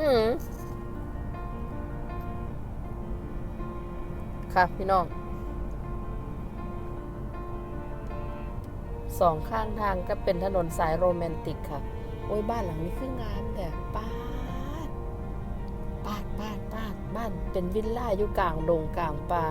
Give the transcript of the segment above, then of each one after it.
อืมค่ะพี่น้อง สองข้างทางก็เป็นถนนสายโรแมนติกค่ะ โอ้ยบ้านหลังนี้คืองามแต่ปาดปาดปาดปาดบ้านเป็นวิลล่าอยู่กลางดงกลางป่า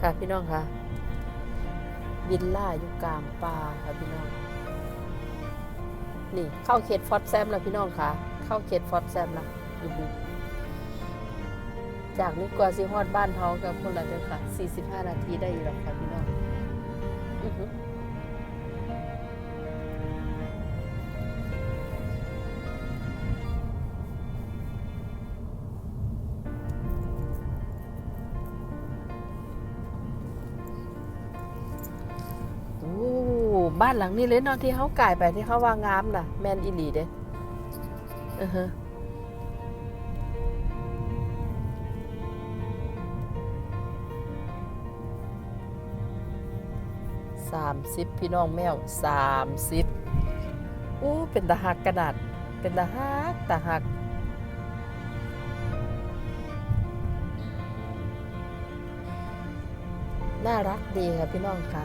ค่ะพี่น้องค่ะ วิลล่าอยู่กลางป่าค่ะพี่น้อง นี่เข้าเขตฟอร์ดแซมแล้วพี่น้องค่ะ เข้าเขตฟอร์ดแซมแล้วอือหือจากนี้กว่าสิฮอดบ้านเฮากับคนละเด้อค่ะ 45 นาทีได้อยู่แล้วค่ะพี่น้องบ้านหลังนี้เลยเนาะที่เขาก่ายไปที่เขาว่างามน่ะ แมนอีหลีเด้ อือฮะสามสิบพี่น้องแมวสามสิบอู้เป็นตาหักกระดาษเป็นตาหักตาหักน่ารักดีค่ะพี่น้องค่ะ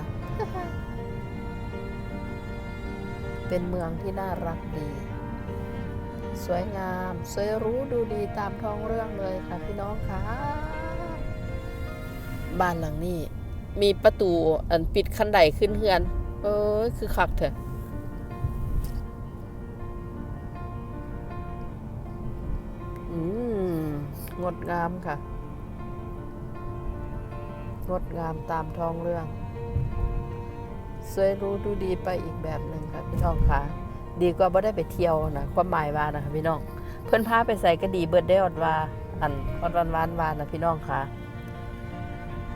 เป็นเมืองที่น่ารักดี สวยงาม สวยรู้ดูดีตามท้องเรื่องเลยค่ะพี่น้องค่ะบ้านหลังนี้ มีประตูอันปิดคันไดขึ้นเฮือน เอ้ยคือคักเถอะอืมงดงามค่ะ งดงามตามท้องเรื่อง สวยรู้ดูดีไปอีกแบบหนึ่งค่ะพี่น้องค่ะ ดีกว่าบ่ได้ไปเที่ยวนะความหมายว่านะคะพี่น้อง เพื่อนพาไปใส่ก็ดีเบิดได้อดว่าอันอดวันวานวานนะพี่น้องค่ะ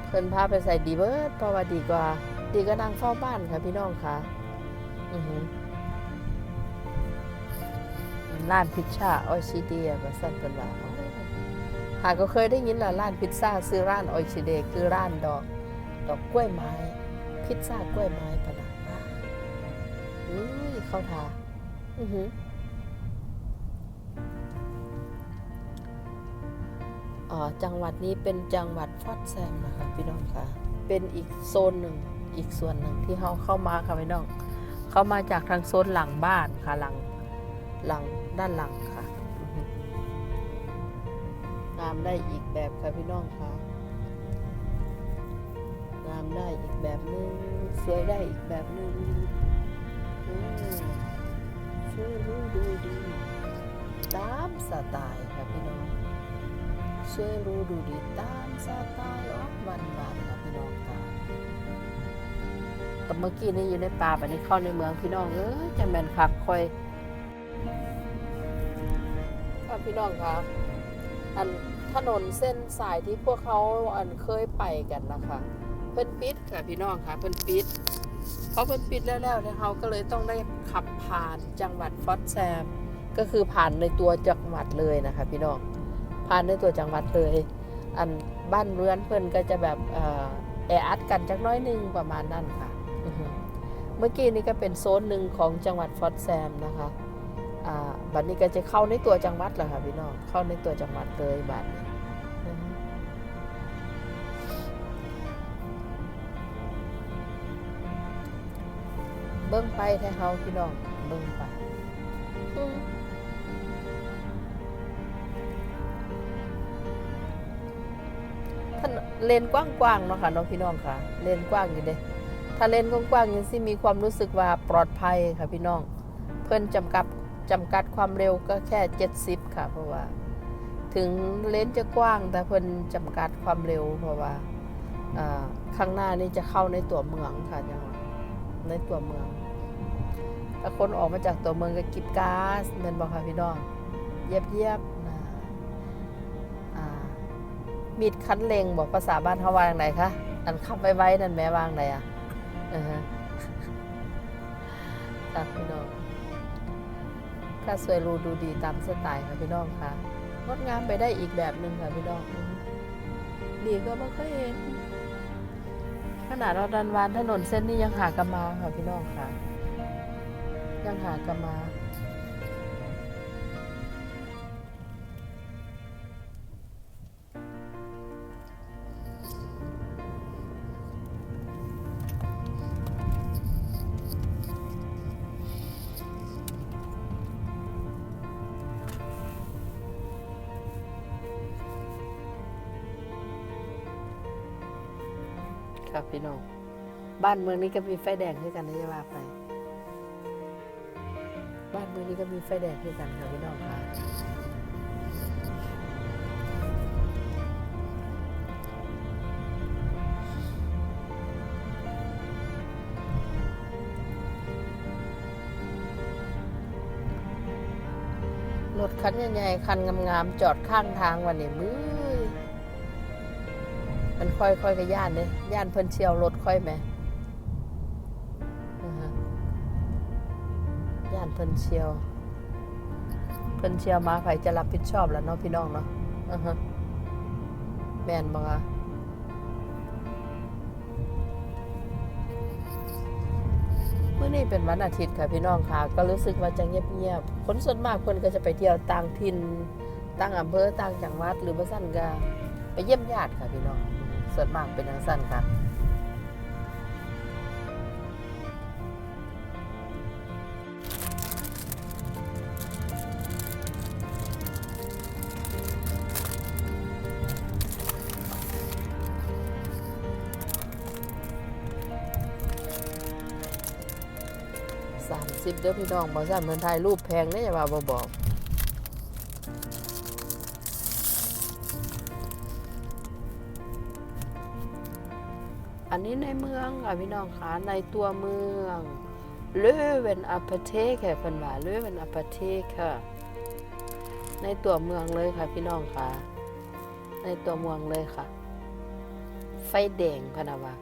เพื่อนพาไปใส่ดีเบิดเพราะว่าดีกว่า ดีก็นั่งเฝ้าบ้านค่ะพี่น้องค่ะอือหือร้านพิซซ่าออยชิเดียก็สั่นเป็นว่าหาก็เคยได้ยินละร้านพิซซ่าซื้อร้านออยชิเดียคือร้านดอก ดอกกล้วยไม้ พิซซ่ากล้วยไม้ปะนะอุ้ยเข้าทา อือหืออ๋อจังหวัดนี้เป็นจังหวัดฟอดแซมนะคะพี่น้องค่ะ เป็นอีกโซนหนึ่งอีกส่วนหนึ่งที่เขาเข้ามาค่ะพี่น้อง เข้ามาจากทางโซนหลังบ้านค่ะหลังหลังด้านหลังค่ะงามได้อีกแบบค่ะพี่น้องค่ะงามได้อีกแบบหนึงสวยได้อีกแบบหนึง ช่วยรู้ดูดี ตามสไตล์ค่ะพี่น้องช่วยรู้ดูดีตามสไตล์ออกวันวันค่ะพี่น้องค่ะแต่เมื่อกี้นี่อยู่ในป่าไปนี่เข้าในเมืองพี่น้องเอ้ยจะแมนคักคอยค่ะพี่น้องค่ะอันถนนเส้นสายที่พวกเขาอันเคยไปกันนะคะ เพิ่นปิดค่ะพี่น้องค่ะเพิ่นปิด เพราะเพิ่นปิดแล้วแล้วเขาก็เลยต้องได้ขับผ่านจังหวัดฟอสแซม ก็คือผ่านในตัวจังหวัดเลยนะคะพี่น้องผ่านในตัวจังหวัดเลย อันบ้านเรือนเพิ่นก็จะแบบแออัดกันจักน้อยหนึงประมาณนั้นค่ะ เมื่อกี้นี่ก็เป็นโซนหนึ่งของจังหวัดฟอสแซมนะคะบัดนี้ก็จะเข้าในตัวจังหวัดแล้วค่ะพี่น้องเข้าในตัวจังหวัดเลยบัดนี้ เบิ่งไปแท้เฮาพี่น้องเบิ่งไปอืมท่านเลนกว้างๆเนาะค่ะน้องพี่น้องค่ะ เลนกว้างอยู่เด้ถ้าเลนกว้างๆยังสิมีความรู้สึกว่าปลอดภัยค่ะพี่น้อง เพิ่นจำกัดจำกัดความเร็วก็แค่ 70 ค่ะ เพราะว่า ถึงเลนจะกว้างแต่เพิ่นจำกัดความเร็วเพราะว่าอ่าข้างหน้านี่จะเข้าในตัวเมืองค่ะจังหวะ ในตัวเมือง ถ้าคนออกมาจากตัวเมืองก็กิบก๊าซแม่นบอกค่ะพี่น้องเยียบเยียบๆมีดคันเล็งบอกภาษาบ้านเขาวางไรคะอันขับไว้ๆนั่นแม่วางไหนอะอือฮะค่ะพี่น้องค่าสวยรูดูดีตามสไตล์ค่ะพี่น้องค่ะงดงามไปได้อีกแบบหนึ่งค่ะพี่น้อง ดีก็ไม่เคยเห็น ขนาดเราดันวานถนนเส้นนี้ยังหากระมาค่ะพี่น้องค่ะ ยังหากระมา ครับพี่น้อง บ้านเมืองนี้ก็มีไฟแดงด้วยกันนะจะว่าไป บ้านเมืองนี้ก็มีไฟแดงด้วยกันค่ะพี่น้องค่ะรถคันใหญ่ๆคันงามๆจอดข้างทางวันนี้มือ มันค่อยๆกับย่านเลยย่านเพิ่นเชียวรถค่อยไหมย่านเพิ่นเชียว เพิ่นเชียวมาไผจะรับผิดชอบแล้วเนาะพี่น้องเนาะอ่าฮะแม่นบ่คะเมื่อนี้เป็นวันอาทิตย์ค่ะพี่น้องค่ะ ก็รู้สึกว่าจะเงียบๆคนส่วนมากคนก็จะไปเที่ยวต่างถิ่นต่างอำเภอต่างจังหวัดหรือว่าสั้นก็ไปเยี่ยมญาติค่ะพี่น้อง ส่วนมากเป็นทางสั้นค่ะสามสิบเด้อพี่น้องบอสั่นเหมือนถ่ายรูปแพงเนี่ยอย่าว่าบอก อันนี้ในเมืองค่ะพี่น้องคะในตัวเมืองเลเวนอัปเทคค่ะเพิ่นว่าเลเวนอัปเทคค่ะ ในตัวเมืองเลยค่ะพี่น้องค่ะ ในตัวเมืองเลยค่ะ ไฟแดงพนาวา